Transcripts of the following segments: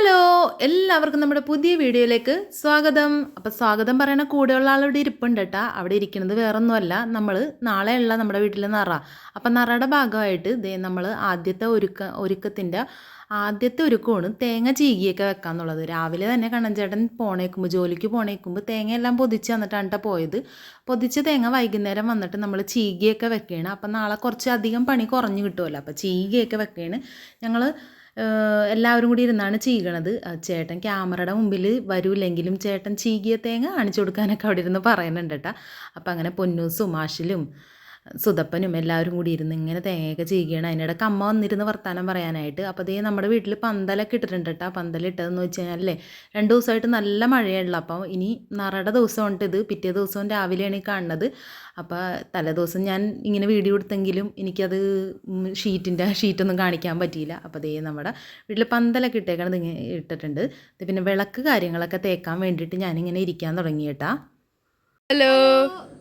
Hello എല്ലാവർക്കും നമ്മുടെ പുതിയ വീഡിയോയിലേക്ക് സ്വാഗതം. അപ്പോൾ സ്വാഗതം പറയണ കൂടെയുള്ള ആളിവിടെ ഇരിപ്പുണ്ട് കേട്ടാ അവിടെ ഇരിക്കുന്നത് വേറൊന്നുമല്ല. നമ്മൾ നാളെയുള്ള നമ്മുടെ വീട്ടിൽ നിറ. അപ്പം നിറയുടെ ഭാഗമായിട്ട് ദേ നമ്മൾ ആദ്യത്തെ ഒരുക്ക ഒരുക്കത്തിന്റെ ആദ്യത്തെ ഒരുക്കമാണ് തേങ്ങ ചീകിയൊക്കെ വെക്കാന്നുള്ളത്. രാവിലെ തന്നെ കണ്ണൻചേട്ടൻ പോണേക്കുമ്പോൾ ജോലിക്ക് പോണേക്കുമ്പോൾ തേങ്ങയെല്ലാം പൊതിച്ച് വന്നിട്ടാണ് ട്ടോ പോയത്. പൊതിച്ച തേങ്ങ വൈകുന്നേരം വന്നിട്ട് നമ്മൾ ചീകിയൊക്കെ വെക്കുകയാണ് അപ്പം നാളെ കുറച്ച് അധികം പണി കുറഞ്ഞു കിട്ടുമല്ലോ അപ്പോൾ ചീകിയൊക്കെ വെക്കുകയാണ് ഞങ്ങൾ എല്ലാവരും കൂടി ഇരുന്നാണ് ചീകണത്. ചേട്ടൻ ക്യാമറയുടെ മുമ്പിൽ വരൂല്ലെങ്കിലും ചേട്ടൻ ചീകിയ തേങ്ങ കാണിച്ചു കൊടുക്കാനൊക്കെ അവിടെ ഇരുന്ന് പറയുന്നുണ്ട് കേട്ടോ. അപ്പം അങ്ങനെ പൊന്നൂസും ആഷിലും സുതപ്പനും എല്ലാവരും കൂടി ഇരുന്ന് ഇങ്ങനെ തേങ്ങയൊക്കെ ചെയ്യുകയാണ് അതിനിടയ്ക്ക് അമ്മ വന്നിരുന്ന് വർത്താനം പറയാനായിട്ട്. അപ്പോൾ അതേ നമ്മുടെ വീട്ടിൽ പന്തലൊക്കെ ഇട്ടിട്ടുണ്ട് കേട്ടോ പന്തലിട്ടതെന്ന് വെച്ച് കഴിഞ്ഞാൽ അല്ലേ രണ്ട് ദിവസമായിട്ട് നല്ല മഴയുള്ള അപ്പോൾ ഇനി നിറയുടെ ദിവസം ഉണ്ട് ഇത്. പിറ്റേ ദിവസവും രാവിലെയാണ് ഈ കാണുന്നത്. അപ്പോൾ തലേദിവസം ഞാൻ ഇങ്ങനെ വീഡിയോ എടുത്തെങ്കിലും എനിക്കത് ഷീറ്റിന്റെ ഷീറ്റൊന്നും കാണിക്കാൻ പറ്റിയില്ല. അപ്പോൾ ദേ നമ്മുടെ വീട്ടിൽ പന്തലൊക്കെ ഇട്ടേക്കണത് ഇട്ടിട്ടുണ്ട്. പിന്നെ വിളക്ക് കാര്യങ്ങളൊക്കെ തേക്കാൻ വേണ്ടിയിട്ട് ഞാനിങ്ങനെ ഇരിക്കാൻ തുടങ്ങി കേട്ടാ ഹലോ.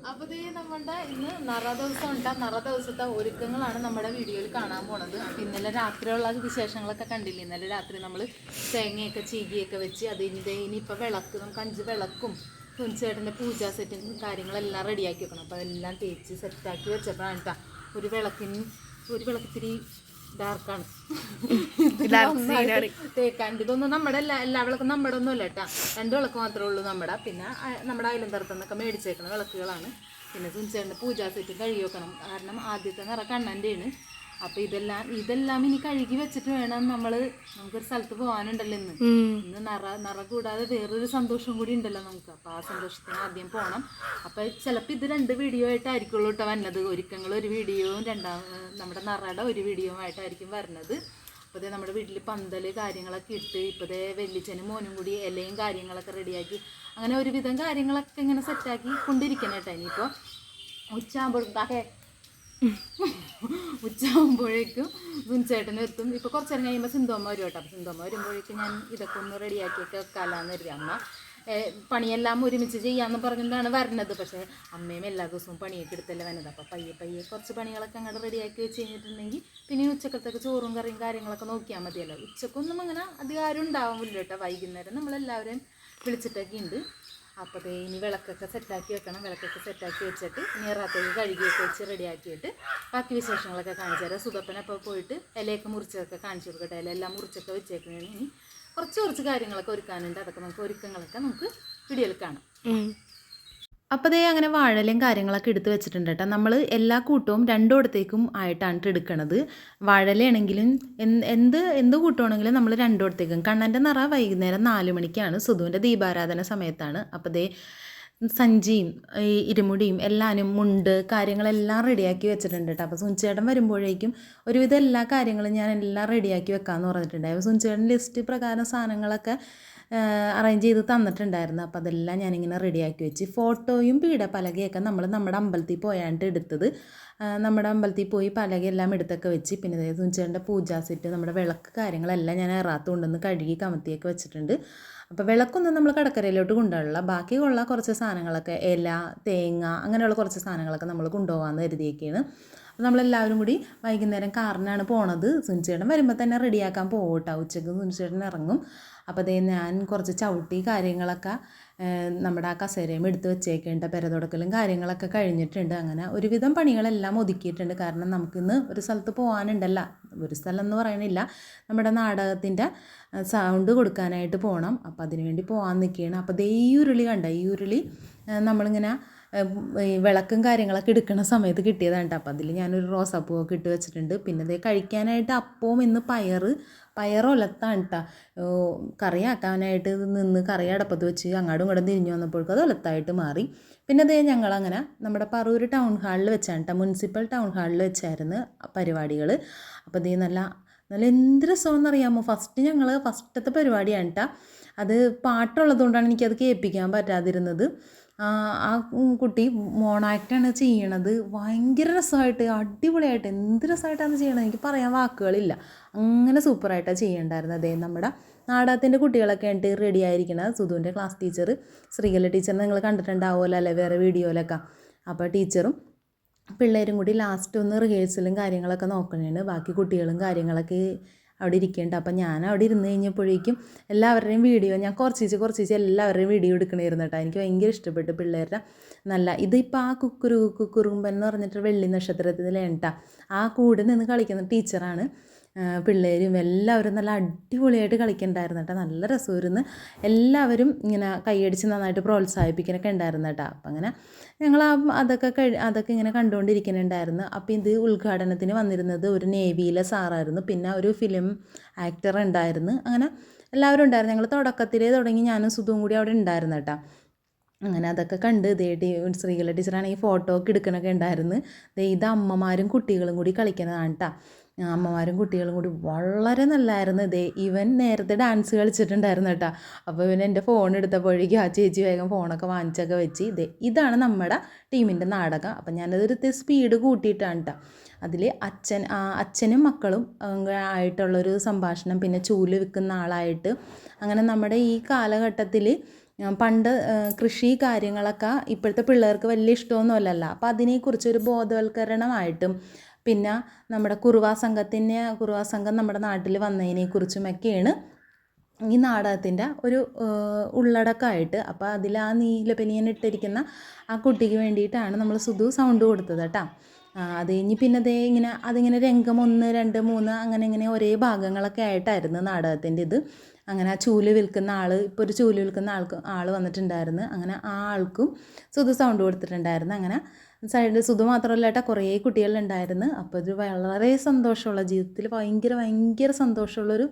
അപ്പോൾ ദേ നമ്മുടെ ഇന്ന് നറ ദിവസം ഉണ്ടാ. നറ ദിവസത്തെ ഒരുക്കങ്ങളാണ് നമ്മുടെ വീഡിയോയിൽ കാണാൻ പോണത്. ഇന്നലെ രാത്രിയുള്ള വിശേഷങ്ങളൊക്കെ കണ്ടില്ലേ? ഇന്നലെ രാത്രി നമ്മൾ തേങ്ങയൊക്കെ ചീകിയൊക്കെ വെച്ച് അത് ഇനി ഇനിയിപ്പോൾ വിളക്ക് നമുക്ക് അഞ്ച് വിളക്കും തുഞ്ചേട്ടന്റെ പൂജാ സെറ്റും കാര്യങ്ങളെല്ലാം റെഡിയാക്കി വെക്കണം. അപ്പോൾ എല്ലാം തേച്ച് സെറ്റാക്കി വെച്ചപ്പോഴാണ് കേട്ടോ ഒരു വിളക്കിന് ഒരു വിളക്കിത്തിരി ഡാർക്കാണ് തേക്കാണ്ട്. ഇതൊന്നും നമ്മുടെ എല്ലാ എല്ലാ വിളക്കും നമ്മുടെ ഒന്നും അല്ല കേട്ടാ. രണ്ട് വിളക്ക് മാത്രമേ ഉള്ളൂ നമ്മുടെ. പിന്നെ നമ്മുടെ അയലും നിന്നൊക്കെ മേടിച്ചേക്കുന്ന വിളക്കുകളാണ്. പിന്നെ തുഞ്ചേണ്ട പൂജാ സെറ്റ് കഴുകി വെക്കണം. കാരണം ആദ്യത്തെ നിറ കണ്ണന്റെയാണ്. അപ്പോൾ ഇതെല്ലാം ഇതെല്ലാം ഇനി കഴുകി വെച്ചിട്ട് വേണം നമ്മൾ നമുക്കൊരു സ്ഥലത്ത് പോകാനുണ്ടല്ലോ ഇന്ന്. ഇന്ന് നിറ നിറ കൂടാതെ വേറൊരു സന്തോഷം കൂടി ഉണ്ടല്ലോ നമുക്ക്. അപ്പോൾ ആ സന്തോഷത്തിന് ആദ്യം പോകണം അപ്പോൾ ചിലപ്പോ ഇത് രണ്ട് വീഡിയോ ആയിട്ടായിരിക്കുള്ളൂ കേട്ടോ വന്നത്. ഒരുക്കങ്ങൾ ഒരു വീഡിയോയും രണ്ടാം നമ്മുടെ നിറയുടെ ഒരു വീഡിയോ ആയിട്ടായിരിക്കും വരുന്നത് ദേ നമ്മുടെ വീട്ടിൽ പന്തൽ കാര്യങ്ങളൊക്കെ ഇട്ട് ഇപ്പോഴത്തെ വെല്ലിച്ചനും മോനും കൂടി ഇലയും കാര്യങ്ങളൊക്കെ റെഡിയാക്കി അങ്ങനെ ഒരുവിധം കാര്യങ്ങളൊക്കെ ഇങ്ങനെ സെറ്റാക്കി കൊണ്ടിരിക്കണം കേട്ടോ ഇനിയിപ്പോൾ ഉച്ചയാകുമ്പോഴേ ഉച്ചയാകുമ്പോഴേക്കും സുൻചേട്ടനും എത്തും ഇപ്പോൾ കുറച്ച് നേരം കഴിയുമ്പോൾ സിന്ധോമ്മ വരും കേട്ടോ. അപ്പോൾ സിന്ധോമ്മ വരുമ്പോഴേക്കും ഞാൻ ഇതൊക്കെ ഒന്ന് റെഡിയാക്കിയൊക്കെ വെക്കാമെന്ന് കരുതി. അമ്മ പണിയെല്ലാം ഒരുമിച്ച് ചെയ്യാമെന്ന് പറഞ്ഞിട്ടാണ് വരണത്. പക്ഷേ അമ്മയും എല്ലാ ദിവസവും പണിയൊക്കെ എടുത്തല്ലേ വരുന്നത് അപ്പോൾ പയ്യെ പയ്യെ കുറച്ച് പണികളൊക്കെ അങ്ങോട്ട് റെഡിയാക്കി വെച്ച് കഴിഞ്ഞിട്ടുണ്ടെങ്കിൽ പിന്നെ ഉച്ചക്കത്തേക്ക് ചോറും കറിയും കാര്യങ്ങളൊക്കെ നോക്കിയാൽ മതിയല്ലോ. ഉച്ചക്കൊന്നും അങ്ങനെ അധികാരം ഉണ്ടാവില്ല കേട്ടോ. വൈകുന്നേരം നമ്മളെല്ലാവരെയും വിളിച്ചിട്ടൊക്കെ ഉണ്ട്. അപ്പോൾ ഇനി വിളക്കൊക്കെ സെറ്റാക്കി വെക്കണം. വിളക്കൊക്കെ സെറ്റാക്കി വെച്ചിട്ട് ഇനി നീറാത്തേക്ക് കഴുകിയൊക്കെ വെച്ച് റെഡിയാക്കിയിട്ട് ബാക്കി വിശേഷങ്ങളൊക്കെ കാണിച്ചു തരാം. സുതപ്പനപ്പോൾ പോയിട്ട് ഇലയൊക്കെ മുറിച്ചൊക്കെ കാണിച്ചു കൊടുക്കട്ടെ. ഇലയെല്ലാം മുറിച്ചൊക്കെ വെച്ചേക്കണേ ഇനി കുറച്ച് കുറച്ച് കാര്യങ്ങളൊക്കെ ഒരുക്കാനുണ്ട്. അതൊക്കെ നമുക്ക് ഒരുക്കങ്ങളൊക്കെ നമുക്ക് വീഡിയോയിൽ കാണാം. അപ്പോൾ ദേ അങ്ങനെ വാഴലയും കാര്യങ്ങളൊക്കെ എടുത്ത് വെച്ചിട്ടുണ്ട് കേട്ടോ നമ്മൾ എല്ലാ കൂട്ടവും രണ്ടിടത്തേക്കും ആയിട്ടാണ് ട്ടോ എടുക്കണത്. വാഴലയാണെങ്കിലും എന്ത് എന്ത് കൂട്ടമാണെങ്കിലും നമ്മൾ രണ്ടിടത്തേക്കും. കണ്ണന്റെ നിറ വൈകുന്നേരം നാല് മണിക്കാണ് സുധുവിന്റെ ദീപാരാധന സമയത്താണ്. അപ്പോൾ ദേ സഞ്ചിയും ഈ ഇരുമുടിയും എല്ലാനും മുണ്ട് കാര്യങ്ങളെല്ലാം റെഡിയാക്കി വെച്ചിട്ടുണ്ട് കേട്ടോ അപ്പോൾ സുഞ്ചേട്ടൻ വരുമ്പോഴേക്കും ഒരുവിധം എല്ലാ കാര്യങ്ങളും ഞാൻ എല്ലാം റെഡിയാക്കി വെക്കാമെന്ന് പറഞ്ഞിട്ടുണ്ടായിരുന്നു സുഞ്ചേട്ടൻ ലിസ്റ്റ് പ്രകാരം സാധനങ്ങളൊക്കെ അറേഞ്ച് ചെയ്ത് തന്നിട്ടുണ്ടായിരുന്നു. അപ്പോൾ അതെല്ലാം ഞാനിങ്ങനെ റെഡിയാക്കി വെച്ച്. ഫോട്ടോയും പീഠപ്പലകയൊക്കെ നമ്മൾ നമ്മുടെ അമ്പലത്തിൽ പോയാണ്ട് എടുത്തത്. നമ്മുടെ അമ്പലത്തിൽ പോയി പലകയെല്ലാം എടുത്തൊക്കെ വെച്ച്. പിന്നെ അതായത് ഉച്ചേന്റെ പൂജാ സെറ്റ് നമ്മുടെ വിളക്ക് കാര്യങ്ങളെല്ലാം ഞാൻ എറാത്ത് കൊണ്ടുവന്ന് കഴുകി കമത്തിയൊക്കെ വെച്ചിട്ടുണ്ട്. അപ്പോൾ വിളക്കൊന്നും നമ്മൾ കടക്കരയിലോട്ട് കൊണ്ടുപോകില്ല ബാക്കിയുള്ള കുറച്ച് സാധനങ്ങളൊക്കെ ഇല തേങ്ങ അങ്ങനെയുള്ള കുറച്ച് സാധനങ്ങളൊക്കെ നമ്മൾ കൊണ്ടുപോകാമെന്ന് കരുതിയൊക്കെയാണ് അപ്പോൾ നമ്മളെല്ലാവരും കൂടി വൈകുന്നേരം കാറിനാണ് പോണത്. സുനിച്ചേട്ടൻ വരുമ്പോൾ തന്നെ റെഡിയാക്കാൻ പോകട്ടെ ഉച്ചയ്ക്ക് സുനിച്ചേട്ടൻ ഇറങ്ങും. അപ്പോൾ അതേ ഞാൻ കുറച്ച് ചവിട്ടി കാര്യങ്ങളൊക്കെ നമ്മുടെ ആ കസേരയും എടുത്ത് വെച്ചേക്കേണ്ട. പെരതുടക്കലും കാര്യങ്ങളൊക്കെ കഴിഞ്ഞിട്ടുണ്ട്. അങ്ങനെ ഒരുവിധം പണികളെല്ലാം ഒതുക്കിയിട്ടുണ്ട്. കാരണം നമുക്കിന്ന് ഒരു സ്ഥലത്ത് പോകാനുണ്ടല്ല ഒരു സ്ഥലം എന്ന് പറയണില്ല. നമ്മുടെ നാടകത്തിന്റെ സൗണ്ട് കൊടുക്കാനായിട്ട് പോകണം അപ്പോൾ അതിനുവേണ്ടി പോകാൻ നിൽക്കുകയാണ് അപ്പോൾ ദേ ഈ ഉരുളി കണ്ട? ഈ ഉരുളി നമ്മളിങ്ങനെ വിളക്കും കാര്യങ്ങളൊക്കെ എടുക്കുന്ന സമയത്ത് കിട്ടിയതാണ് കേട്ടോ. അപ്പോൾ അതിൽ ഞാനൊരു റോസാപ്പൂവൊക്കെ ഇട്ട് വെച്ചിട്ടുണ്ട്. പിന്നെ ദേ കഴിക്കാനായിട്ട് അപ്പവും ഇന്ന് പയർ പയറൊലത്താണ് കേട്ടോ കറിയാക്കാനായിട്ട് നിന്ന് കറി അടപ്പത്ത് വെച്ച് അങ്ങോട്ടും ഇങ്ങോട്ടും തിരിഞ്ഞു വന്നപ്പോഴേക്കും അത് ഒലത്തായിട്ട് മാറി. പിന്നെ അതേ ഞങ്ങളങ്ങനെ നമ്മുടെ പറൂർ ടൗൺ ഹാളിൽ വെച്ചാണ് കേട്ടോ മുനിസിപ്പൽ ടൗൺ ഹാളിൽ വെച്ചായിരുന്നു പരിപാടികൾ അപ്പോൾ ഇതേ നല്ല നല്ല എന്ത് രസമെന്നറിയാമോ ഫസ്റ്റ് ഞങ്ങൾ ഫസ്റ്റത്തെ പരിപാടിയാണ് കേട്ടോ അത് പാട്ടുള്ളതുകൊണ്ടാണ് എനിക്കത് കേൾപ്പിക്കാൻ പറ്റാതിരുന്നത്. ആ കുട്ടി മോണാക്റ്റാണ് ചെയ്യണത്. ഭയങ്കര രസമായിട്ട് അടിപൊളിയായിട്ട്. എന്ത് രസമായിട്ടാണ് ചെയ്യണത്? എനിക്ക് പറയാൻ വാക്കുകളില്ല. അങ്ങനെ സൂപ്പറായിട്ടാണ് ചെയ്യണ്ടായിരുന്നത് അതേ നമ്മുടെ നാടകത്തിന്റെ കുട്ടികളൊക്കെ ആയിട്ട് റെഡി ആയിരിക്കണം സുധുവിന്റെ ക്ലാസ് ടീച്ചർ ശ്രീകല ടീച്ചറിനെ നിങ്ങൾ കണ്ടിട്ടുണ്ടാവുമല്ലോ അല്ലേ? വേറെ വീഡിയോയിലൊക്കെ. അപ്പോൾ ടീച്ചറും പിള്ളേരും കൂടി ലാസ്റ്റ് ഒന്ന് റിഹേഴ്സലും കാര്യങ്ങളൊക്കെ നോക്കണേണ് ബാക്കി കുട്ടികളും കാര്യങ്ങളൊക്കെ അവിടെ ഇരിക്കേണ്ട. അപ്പം ഞാൻ അവിടെ ഇരുന്ന് കഴിഞ്ഞപ്പോഴേക്കും എല്ലാവരുടെയും വീഡിയോ ഞാൻ കുറച്ചിച്ച് കുറച്ചിച്ച് എല്ലാവരുടെയും വീഡിയോ എടുക്കണമായിരുന്നു കേട്ടോ. എനിക്ക് ഭയങ്കര ഇഷ്ടപ്പെട്ടു പിള്ളേരുടെ നല്ല ഇതിപ്പോൾ ആ കുക്കുരു കുക്കുറുമ്പൻ എന്ന് പറഞ്ഞിട്ട് വെള്ളി നക്ഷത്രത്തിൽ കേട്ടോ. ആ കൂടെ നിന്ന് കളിക്കുന്ന ടീച്ചറാണ് പിള്ളേരും എല്ലാവരും നല്ല അടിപൊളിയായിട്ട് കളിക്കണ്ടായിരുന്നു കേട്ടോ. നല്ല രസമായിരുന്നു. എല്ലാവരും ഇങ്ങനെ കൈയടിച്ച് നന്നായിട്ട് പ്രോത്സാഹിപ്പിക്കാനൊക്കെ ഉണ്ടായിരുന്നു കേട്ടോ. അപ്പം അങ്ങനെ ഞങ്ങൾ അതൊക്കെ കഴി അതൊക്കെ ഇങ്ങനെ കണ്ടുകൊണ്ടിരിക്കുന്നുണ്ടായിരുന്നു. അപ്പോൾ ഇത് ഉദ്ഘാടനത്തിന് വന്നിരുന്നത് ഒരു നേവിയിലെ സാറായിരുന്നു. പിന്നെ ഒരു ഫിലിം ആക്ടർ ഉണ്ടായിരുന്നു. അങ്ങനെ എല്ലാവരും ഉണ്ടായിരുന്നു. ഞങ്ങൾ തുടക്കത്തിലേ തുടങ്ങി ഞാനും സുധുവും കൂടി അവിടെ ഉണ്ടായിരുന്നു കേട്ടോ. അങ്ങനെ അതൊക്കെ കണ്ട് ദേ സ്ത്രീകളുടെ ടീച്ചറാണെങ്കിൽ ഫോട്ടോ ഒക്കെ എടുക്കണൊക്കെ ഉണ്ടായിരുന്നു. ദേ ഇത് അമ്മമാരും കുട്ടികളും കൂടി കളിക്കുന്നതാണ് കേട്ടോ. അമ്മമാരും കുട്ടികളും കൂടി വളരെ നല്ലതായിരുന്നു ഇതേ ഇവൻ നേരത്തെ ഡാൻസ് കളിച്ചിട്ടുണ്ടായിരുന്നു കേട്ടോ. അപ്പോൾ ഇവൻ എന്റെ ഫോൺ എടുത്തപ്പോഴേക്കും ആ ചേച്ചി വേഗം ഫോണൊക്കെ വാങ്ങിച്ചൊക്കെ വെച്ച് ഇതേ ഇതാണ് നമ്മുടെ ടീമിന്റെ നാടകം. അപ്പം ഞാനതൊരു സ്പീഡ് കൂട്ടിയിട്ടാണ് കേട്ടോ അതിൽ അച്ഛൻ അച്ഛനും മക്കളും ആയിട്ടുള്ളൊരു സംഭാഷണം പിന്നെ ചൂൽ വിൽക്കുന്ന ആളായിട്ട് അങ്ങനെ നമ്മുടെ ഈ കാലഘട്ടത്തിൽ പണ്ട് കൃഷി കാര്യങ്ങളൊക്കെ ഇപ്പോഴത്തെ പിള്ളേർക്ക് വലിയ ഇഷ്ടമൊന്നുമല്ലല്ലോ. അപ്പോൾ അതിനെക്കുറിച്ചൊരു ബോധവൽക്കരണമായിട്ടും പിന്നെ നമ്മുടെ കുറുവാ സംഘത്തിന്റെ കുറുവാ സംഘം നമ്മുടെ നാട്ടിൽ വന്നതിനെക്കുറിച്ചുമൊക്കെയാണ് ഈ നാടകത്തിന്റെ ഒരു ഉള്ളടക്കമായിട്ട് അപ്പോൾ അതിൽ ആ നീലപ്പനിയൻ ഇട്ടിരിക്കുന്ന ആ കുട്ടിക്ക് വേണ്ടിയിട്ടാണ് നമ്മൾ സുധു സൗണ്ട് കൊടുത്തത് കേട്ടോ. അത് കഴിഞ്ഞ് പിന്നെ അതേ ഇങ്ങനെ അതിങ്ങനെ രംഗം ഒന്ന് രണ്ട് മൂന്ന് അങ്ങനെ ഇങ്ങനെ ഒരേ ഭാഗങ്ങളൊക്കെ ആയിട്ടായിരുന്നു നാടകത്തിന്റെ ഇത്. അങ്ങനെ ആ ചൂൽ വിൽക്കുന്ന ആൾ ഇപ്പോൾ ഒരു ചൂൽ വിൽക്കുന്ന ആൾക്ക് ആൾ വന്നിട്ടുണ്ടായിരുന്നു. അങ്ങനെ ആ ആൾക്കും സുധു സൗണ്ട് കൊടുത്തിട്ടുണ്ടായിരുന്നു. അങ്ങനെ സൈഡിൽ സുധു മാത്രമല്ല ഏട്ടാ കുറേ കുട്ടികളുണ്ടായിരുന്നു. അപ്പോൾ ഇത് വളരെ സന്തോഷമുള്ള ജീവിതത്തിൽ ഭയങ്കര ഭയങ്കര സന്തോഷമുള്ളൊരു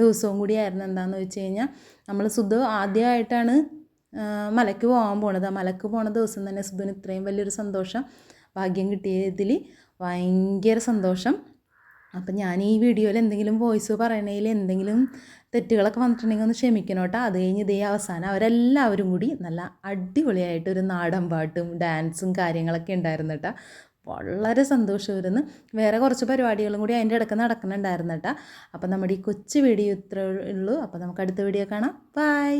ദിവസവും കൂടിയായിരുന്നു എന്താണെന്ന് വെച്ച് കഴിഞ്ഞാൽ നമ്മൾ സുധു ആദ്യമായിട്ടാണ് മലയ്ക്ക് പോകാൻ പോണത്. ആ മലയ്ക്ക് പോണ ദിവസം തന്നെ സുധുവിന് ഇത്രയും വലിയൊരു സന്തോഷം ഭാഗ്യം കിട്ടിയതിൽ ഭയങ്കര സന്തോഷം. അപ്പം ഞാൻ ഈ വീഡിയോയിൽ എന്തെങ്കിലും വോയിസ് പറയണതിൽ എന്തെങ്കിലും തെറ്റുകളൊക്കെ വന്നിട്ടുണ്ടെങ്കിൽ ഒന്ന് ക്ഷമിക്കണം കേട്ടോ അത് കഴിഞ്ഞ് ഇതേ അവസാനം അവരെല്ലാവരും കൂടി നല്ല അടിപൊളിയായിട്ട് ഒരു നാടൻ പാട്ടും ഡാൻസും കാര്യങ്ങളൊക്കെ ഉണ്ടായിരുന്നു കേട്ടോ വളരെ സന്തോഷമായിരുന്നു വേറെ കുറച്ച് പരിപാടികളും കൂടി അതിന്റെ ഇടയ്ക്ക് നടക്കുന്നുണ്ടായിരുന്നു കേട്ടോ അപ്പം നമ്മുടെ ഈ കൊച്ചു വീഡിയോ ഇത്രയേ ഉള്ളൂ. അപ്പം നമുക്ക് അടുത്ത വീഡിയോ കാണാം. ബൈ.